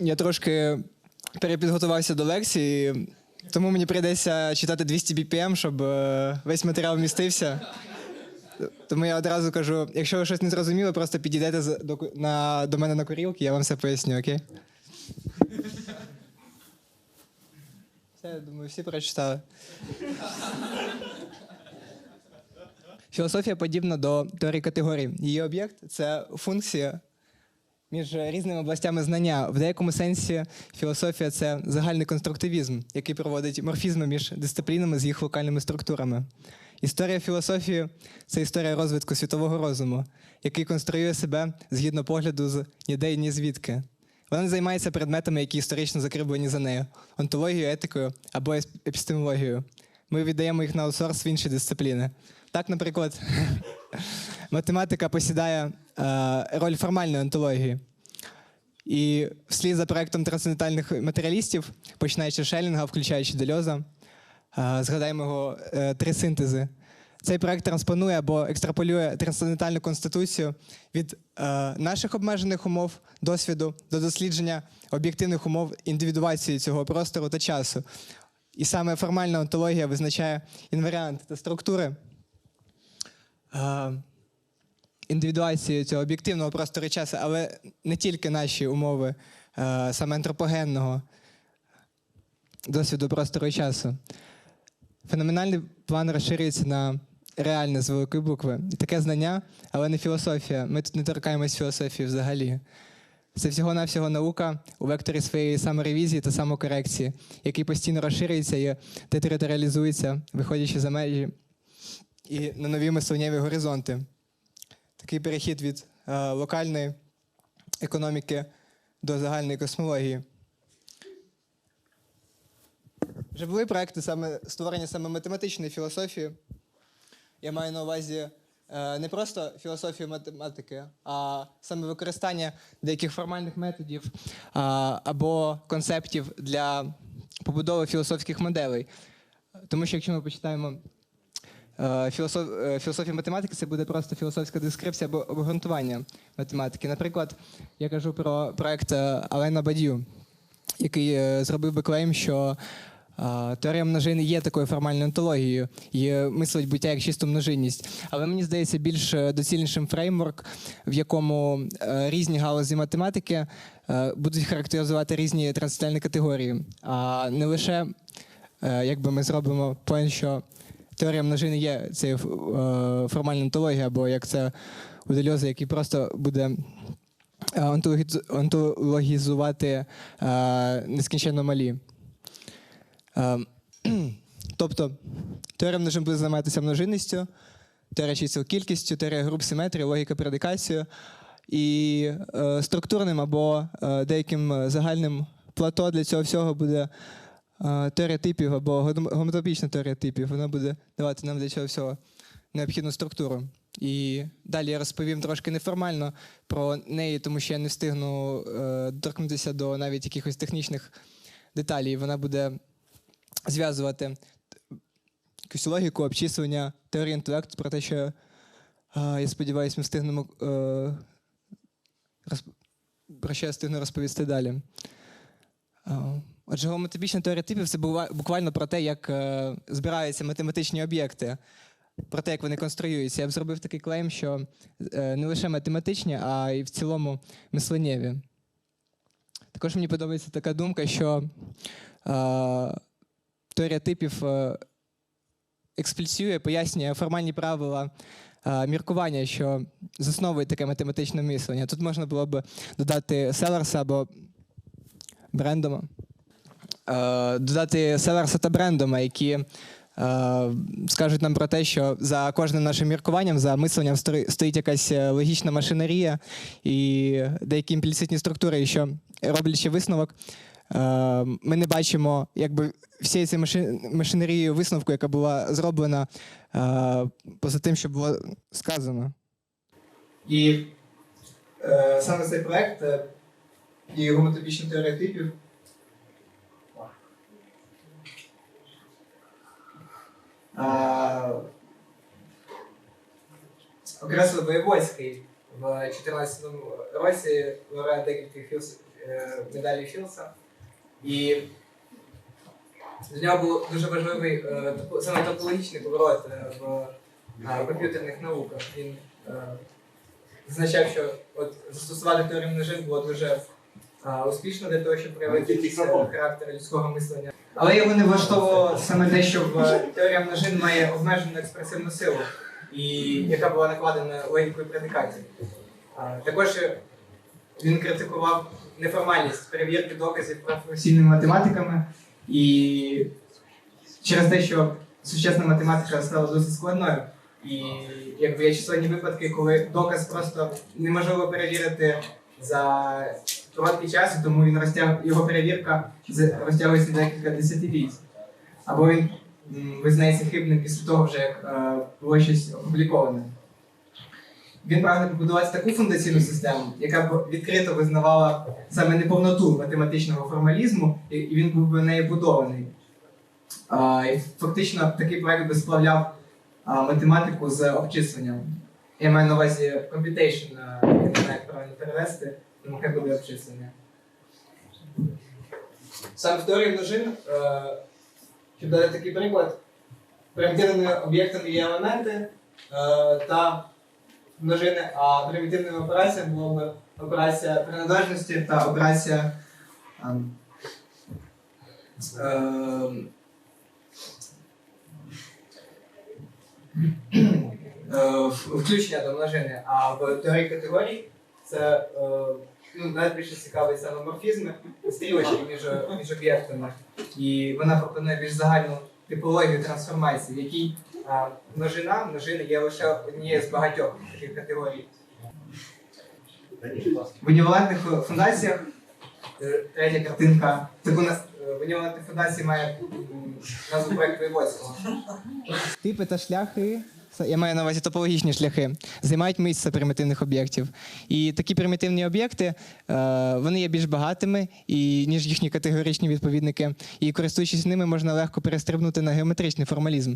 я трошки перепідготувався до лекції, тому мені прийдеться читати 200 BPM, щоб е, весь матеріал вмістився. Тому я одразу кажу: якщо ви щось не зрозуміли, просто підійдете до, на, до мене на курілки, я вам все поясню, окей? Все, я думаю, всі прочитали. Філософія подібна до теорії категорій. Її об'єкт це функція між різними областями знання. В деякому сенсі філософія це загальний конструктивізм, який проводить морфізми між дисциплінами з їх локальними структурами. Історія філософії це історія розвитку світового розуму, який конструює себе згідно погляду з ніде і ні звідки. Вона займається предметами, які історично закріплені за нею, онтологією, етикою або епістемологією. Ми віддаємо їх на аутсорс в інші дисципліни. Так, наприклад, математика посідає е, роль формальної онтології. І вслід за проектом трансцендентальних матеріалістів, починаючи з Шелінга, включаючи Дельоза, е, згадаємо його е, три синтези. Цей проект транспонує або екстраполює трансцендентальну конституцію від е, наших обмежених умов досвіду до дослідження об'єктивних умов індивідуації цього простору та часу. І саме формальна онтологія визначає інваріант та структури е, індивідуації цього об'єктивного простору часу, але не тільки наші умови е, саме антропогенного досвіду простору часу. Феноменальний план розширюється на реальне з великої букви. І таке знання, але не філософія. Ми тут не торкаємось філософії взагалі. Це всього-навсього наука у векторі своєї саморевізії та самокорекції, який постійно розширюється і детериторіалізується, виходячи за межі і на нові мисленнєві горизонти. Такий перехід від е, локальної економіки до загальної космології. Вже були проекти саме створення саме математичної філософії. Я маю на увазі е, не просто філософію математики, а саме використання деяких формальних методів а, або концептів для побудови філософських моделей. Тому що якщо ми почитаємо е, філософ, е, математики, це буде просто філософська дескрипція або обґрунтування математики. Наприклад, я кажу про проект е, Алена Бадью, який е, зробив би клейм, що е, теорія множини є такою формальною онтологією і мислить буття як чисту множинність. Але мені здається більш е, доцільнішим фреймворк, в якому е, різні галузі математики е, будуть характеризувати різні трансцендентальні категорії, а не лише е, якби ми зробимо план, що теорія множини є цією е, формальною онтологією, або як це у Дельоза, який просто буде е, онтологізувати е, нескінченно малі. Тобто теорія множин буде займатися множинністю, теорія чисел кількістю, теорія груп симетрії, логіка предикацію. І структурним або деяким загальним плато для цього всього буде теорія типів або гом- гомотопічна теорія типів. Вона буде давати нам для цього всього необхідну структуру. І далі я розповім трошки неформально про неї, тому що я не встигну е, доторкнутися до навіть якихось технічних деталей. Вона буде зв'язувати якусь логіку, обчислення, теорію інтелекту про те, що е, я сподіваюся, ми встигнемо е, про що я встигну розповісти далі. Отже, геометрична теорія типів це буквально про те, як е, збираються математичні об'єкти, про те, як вони конструюються. Я б зробив такий клейм, що е, не лише математичні, а й в цілому мисленнєві. Також мені подобається така думка, що е, теорія типів експліцює, пояснює формальні правила міркування, що засновують таке математичне мислення. Тут можна було б додати Селерса або Брендома. Е, додати Селерса та Брендома, які е, скажуть нам про те, що за кожним нашим міркуванням, за мисленням стоїть якась е, логічна машинерія і деякі імпліцитні структури, що роблячи висновок, ми не бачимо якби всієї цієї маши- машинерії висновку, яка була зроблена поза тим, що було сказано. І е, саме цей проект і гомотопічна теорія типів. А, окреслив Воєводський в 14 році лауреат декількох філос- е, Філса. І для нього був дуже важливий е, саме топологічний поворот е, в комп'ютерних науках. Він зазначав, що от застосувати теорію множин було дуже успішно для того, щоб проявити характер людського мислення. Але його не влаштовувало саме те, що в теорія множин має обмежену експресивну силу, і яка була накладена логікою предикатів. А, Також він критикував неформальність перевірки доказів професійними математиками і через те, що сучасна математика стала досить складною. І якби є численні випадки, коли доказ просто неможливо перевірити за короткий час, і тому він розтяг його перевірка розтягується декілька десятиліть. Або він визнається хибним після того, вже як е, було щось опубліковане. Він прагне побудувати таку фундаційну систему, яка б відкрито визнавала саме неповноту математичного формалізму, і він був би нею будований. А, фактично такий проект би сплавляв математику з обчисленням. Я маю на увазі computation, я не знаю, як правильно перевести, тому хай буде обчислення. Саме в теорії множин, е, щоб дати такий приклад, примітивними об'єктами є елементи е, та множини, а примітивними операціями була б операція приналежності та операція ем, ем, е, включення до множини, а в теорії категорій це е, ну, навіть більше цікавий саме стрілочки між, між об'єктами. І вона пропонує більш загальну типологію трансформації, в якій е, множина, є лише однією з багатьох таких категорій. В унівалентних фундаціях е, третя картинка. Таку нас е, в унівалентних фундації має назву проєкту Войського. Типи та шляхи. Я маю на увазі топологічні шляхи, займають місце примітивних об'єктів. І такі примітивні об'єкти е, вони є більш багатими, і, ніж їхні категоричні відповідники. І користуючись ними, можна легко перестрибнути на геометричний формалізм.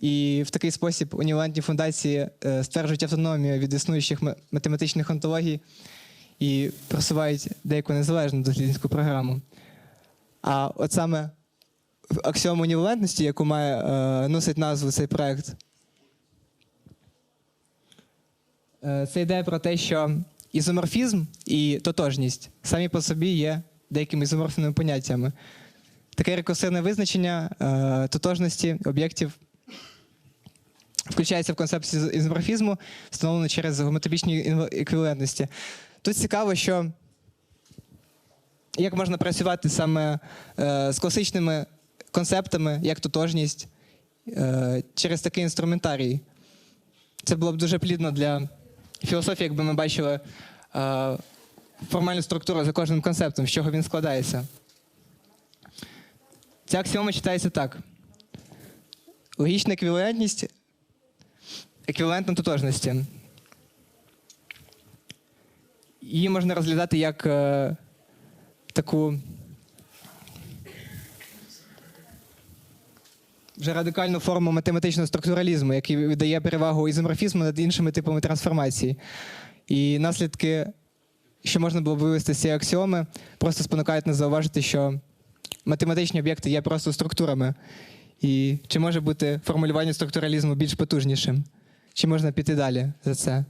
І в такий спосіб унівалентні фундації е, стверджують автономію від існуючих математичних онтологій і просувають деяку незалежну дослідницьку програму. А от саме аксіому унівалентності, яку має е, носить назву цей проект, е, це ідея про те, що ізоморфізм і тотожність самі по собі є деякими ізоморфними поняттями. Таке рекурсивне визначення е, тотожності об'єктів включається в концепцію ізоморфізму, встановлену через геометричні еквівалентності. Тут цікаво, що як можна працювати саме е, з класичними концептами, як тотожність, е, через такий інструментарій. Це було б дуже плідно для філософії, якби ми бачили е, формальну структуру за кожним концептом, з чого він складається. Ця аксіома читається так: логічна еквівалентність еквівалентна тотожності. Її можна розглядати як е, таку вже радикальну форму математичного структуралізму, який віддає перевагу ізоморфізму над іншими типами трансформації. І наслідки, що можна було б вивести з цієї аксіоми, просто спонукають нас зауважити, що математичні об'єкти є просто структурами. І чи може бути формулювання структуралізму більш потужнішим? Чи можна піти далі за це?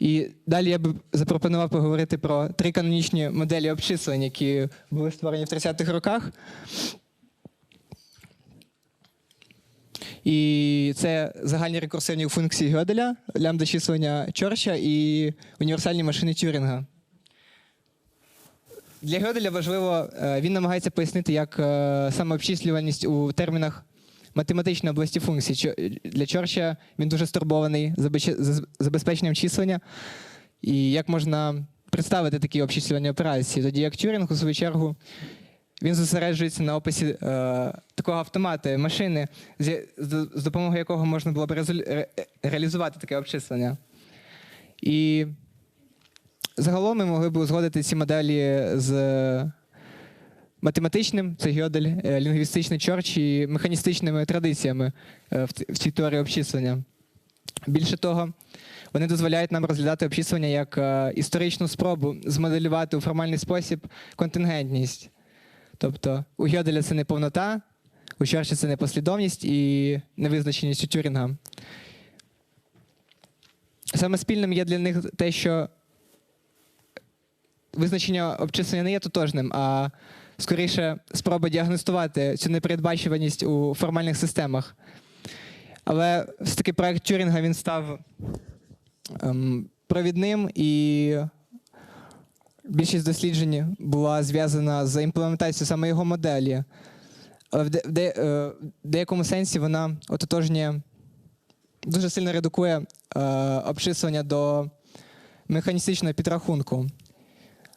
І далі я б запропонував поговорити про три канонічні моделі обчислень, які були створені в 30-х роках. І це загальні рекурсивні функції Гьоделя, лямбда числення Чорча і універсальні машини Тюрінга. Для Гьоделя важливо, е, він намагається пояснити, як е, саме обчислюваність у термінах математичної області функцій. Для Чорча він дуже стурбований забезпеченням числення, і як можна представити такі обчислювані операції. Тоді як Тюрінг, у свою чергу, він зосереджується на описі е, такого автомата, машини, з, з, допомогою якого можна було б ре- реалізувати таке обчислення. І загалом ми могли б узгодити ці моделі з математичним, це Гьодель, е, лінгвістичний Чорч і механістичними традиціями е, в в цій теорії обчислення. Більше того, Вони дозволяють нам розглядати обчислення як е, історичну спробу змоделювати у формальний спосіб контингентність. Тобто у Гьоделя це не повнота, у Чорча це непослідовність і невизначеність у Тюрінга. Саме спільним є для них те, що визначення обчислення не є тотожним, а скоріше спроба діагностувати цю непередбачуваність у формальних системах. Але все-таки проект Тюрінга він став ем, провідним і більшість досліджень була зв'язана з імплементацією саме його моделі. Але в, де, в, де, е, в деякому сенсі вона ототожнює, дуже сильно редукує е, обчислення до механістичного підрахунку.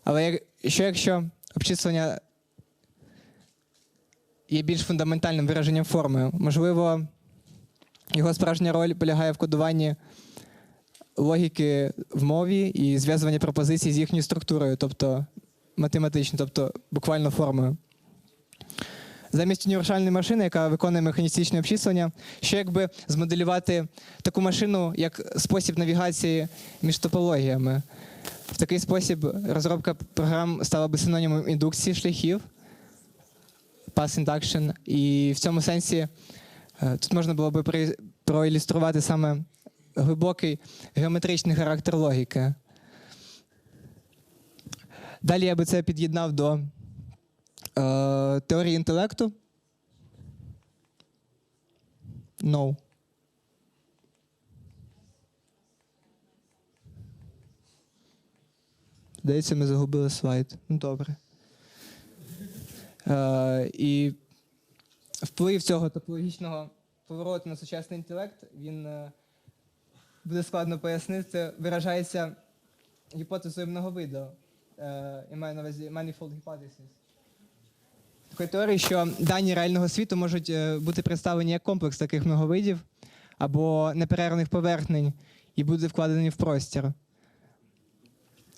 Але як, що якщо обчислення є більш фундаментальним вираженням форми, можливо, його справжня роль полягає в кодуванні логіки в мові і зв'язуванні пропозицій з їхньою структурою, тобто математично, тобто буквально формою. Замість універсальної машини, яка виконує механістичне обчислення, що якби змоделювати таку машину як спосіб навігації між топологіями. В такий спосіб розробка програм стала би синонімом індукції шляхів, path induction, і в цьому сенсі е, тут можна було би проілюструвати саме глибокий геометричний характер логіки. Далі я би це під'єднав до е, теорії інтелекту. No. Здається, ми загубили слайд. Ну, добре. Е, і вплив цього топологічного повороту на сучасний інтелект, він е, буде складно пояснити. Виражається гіпотезою многовиду. Е, я маю на увазі manifold hypothesis. Такої теорії, що дані реального світу можуть е, бути представлені як комплекс таких многовидів або неперервних поверхнень і бути вкладені в простір.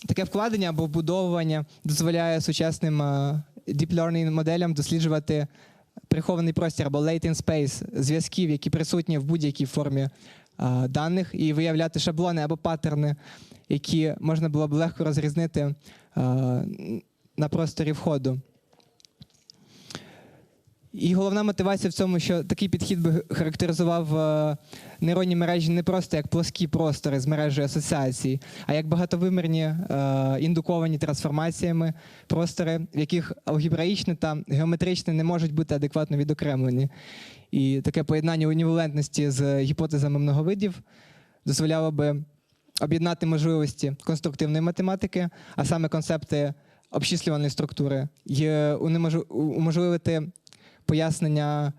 Таке вкладення або вбудовування дозволяє сучасним е, deep learning моделям досліджувати прихований простір або latent space зв'язків, які присутні в будь-якій формі даних, і виявляти шаблони або паттерни, які можна було б легко розрізнити на просторі входу. І головна мотивація в цьому, що такий підхід би характеризував е, нейронні мережі не просто як плоскі простори з мережею асоціацій, а як багатовимірні е, індуковані трансформаціями простори, в яких алгебраїчне та геометричне не можуть бути адекватно відокремлені. І таке поєднання унівалентності з гіпотезами многовидів дозволяло би об'єднати можливості конструктивної математики, а саме концепти обчислювальної структури, і уможливити пояснення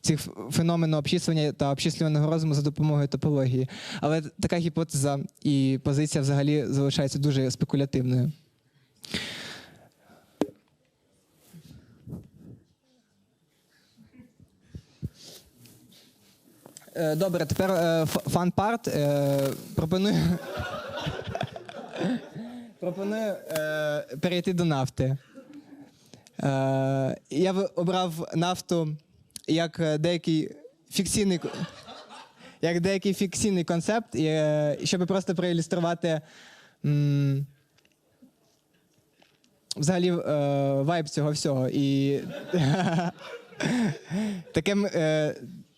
цих феномену обчислення та обчислюваного розуму за допомогою топології. Але така гіпотеза і позиція взагалі залишається дуже спекулятивною. Е, Добре, тепер фан парт. Пропоную. Пропоную е, перейти до нафти. Е, я обрав нафту як е, деякий фікційний, як деякий фікційний концепт, е, щоб просто проілюструвати взагалі вайб цього всього. І таке,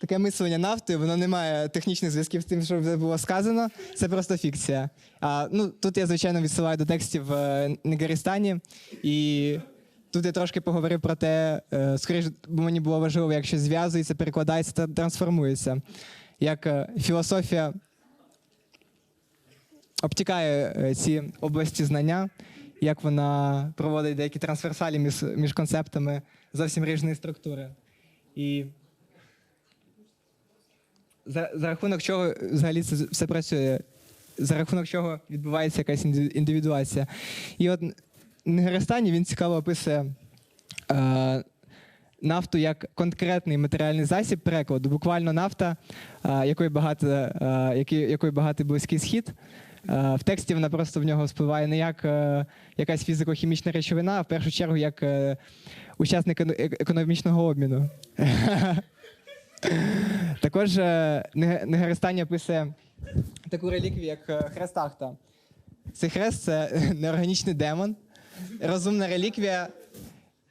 таке мислення нафти, воно не має технічних зв'язків з тим, що вже було сказано. Це просто фікція. А, ну, тут я, звичайно, відсилаю до текстів е, Негарістані. І тут я трошки поговорив про те, е, скоріш, мені було важливо, як щось зв'язується, перекладається та трансформується. Як е, філософія обтікає е, ці області знання, як вона проводить деякі трансверсалі між, між концептами зовсім різної структури. І за, за рахунок чого взагалі це все працює, за рахунок чого відбувається якась індивідуація. І от Негарестані він цікаво описує е, нафту як конкретний матеріальний засіб перекладу. Буквально нафта, е, якої багато, е, якої багатий близький схід. Е, в тексті вона просто в нього спливає не як е, якась фізико-хімічна речовина, а в першу чергу як е, учасник економічного обміну. Також Нега- описує таку реліквію, як хрест Ахта. Цей хрест це неорганічний демон, розумна реліквія,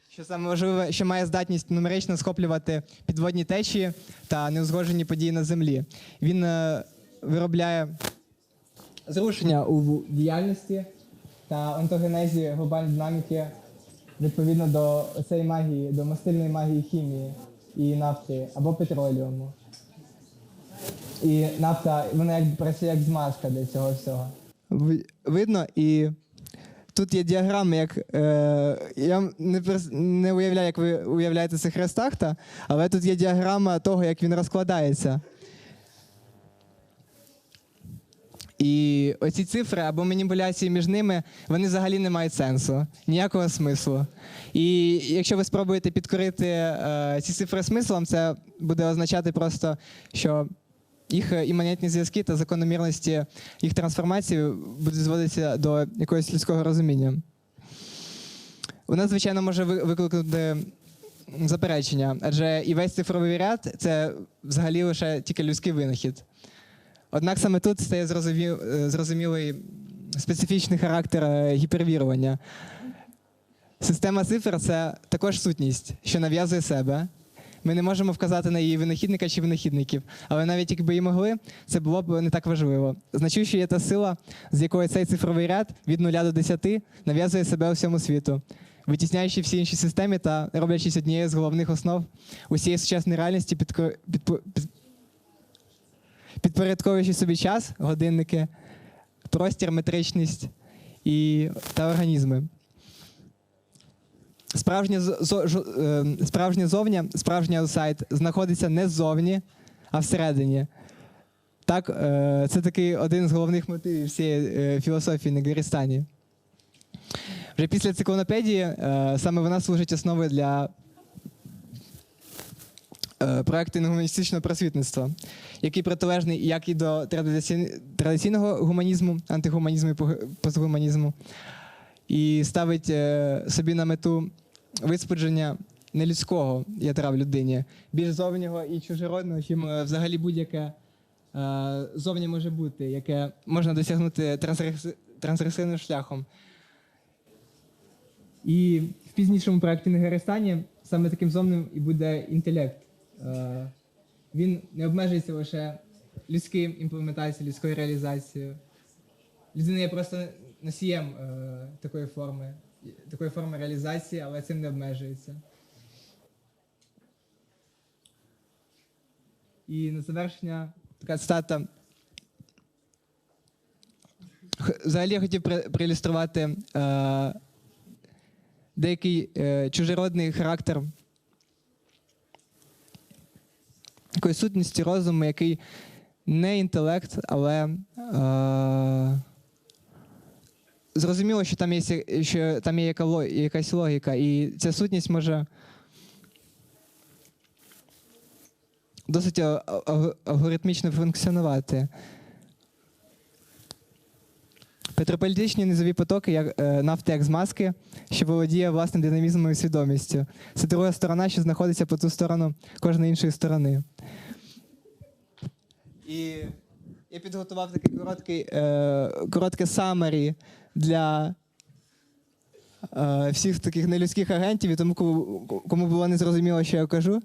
що саме важливе, що має здатність нумерично схоплювати підводні течії та неузгоджені події на землі. Він е, виробляє зрушення у діяльності та онтогенезі глобальної динаміки відповідно до цієї магії, до мастильної магії хімії і нафти або петроліуму. І нафта, вона як працює як змазка для цього всього. Видно, і тут є діаграми, як е, я не, не уявляю, як ви уявляєте це хрест Ахта, але тут є діаграма того, як він розкладається. І оці цифри або маніпуляції між ними, вони взагалі не мають сенсу, ніякого смислу. І якщо ви спробуєте підкорити е, ці цифри смислом, це буде означати просто, що їх е, іманентні зв'язки та закономірності їх трансформації будуть зводитися до якогось людського розуміння. У нас, звичайно, може ви- викликати заперечення, адже і весь цифровий ряд це взагалі лише тільки людський винахід. Однак саме тут стає е, зрозумілий специфічний характер е, гіпервірування. Система цифр це також сутність, що нав'язує себе. Ми не можемо вказати на її винахідника чи винахідників, але навіть якби і могли, це було б не так важливо. Значуще є та сила, з якої цей цифровий ряд від 0 до 10 нав'язує себе усьому світу, витісняючи всі інші системи та роблячись однією з головних основ усієї сучасної реальності, під- підпорядковуючи собі час, годинники, простір, метричність і, та організми. Справжнє, зо- жо- е, справжнє зовня, справжній аутсайд знаходиться не ззовні, а всередині. Так, е, це такий один з головних мотивів всієї е, філософії Негрістані. Вже після циклонопедії е, саме вона служить основою для е, проекту гуманістичного просвітництва, який протилежний як і до традиці- традиційного гуманізму, антигуманізму і постгуманізму, і ставить е, собі на мету висподження нелюдського ядра в людині, більш зовнього і чужеродного, чим е, взагалі будь-яке е, зовні може бути, яке можна досягнути трансгреси- трансгресивним шляхом. І в пізнішому проєкті Негерестані саме таким зовним і буде інтелект. Е, Він не обмежується лише людським імплементацією, людською реалізацією. Людина є просто носієм такої форми, такої форми реалізації, але цим не обмежується. І на завершення така цитата. Взагалі я хотів проілюструвати е, деякий е, чужеродний характер такої сутності розуму, який не інтелект, але е, зрозуміло, що там є, що там є якась логіка, і ця сутність може досить алгоритмічно функціонувати. Петрополітичні низові потоки, як е, нафти як змазки, що володіє власним динамізмом і свідомістю. Це друга сторона, що знаходиться по ту сторону кожної іншої сторони. І я підготував такий короткий, е, коротке самарі для е, всіх таких нелюдських агентів, і тому кому, було незрозуміло, що я кажу.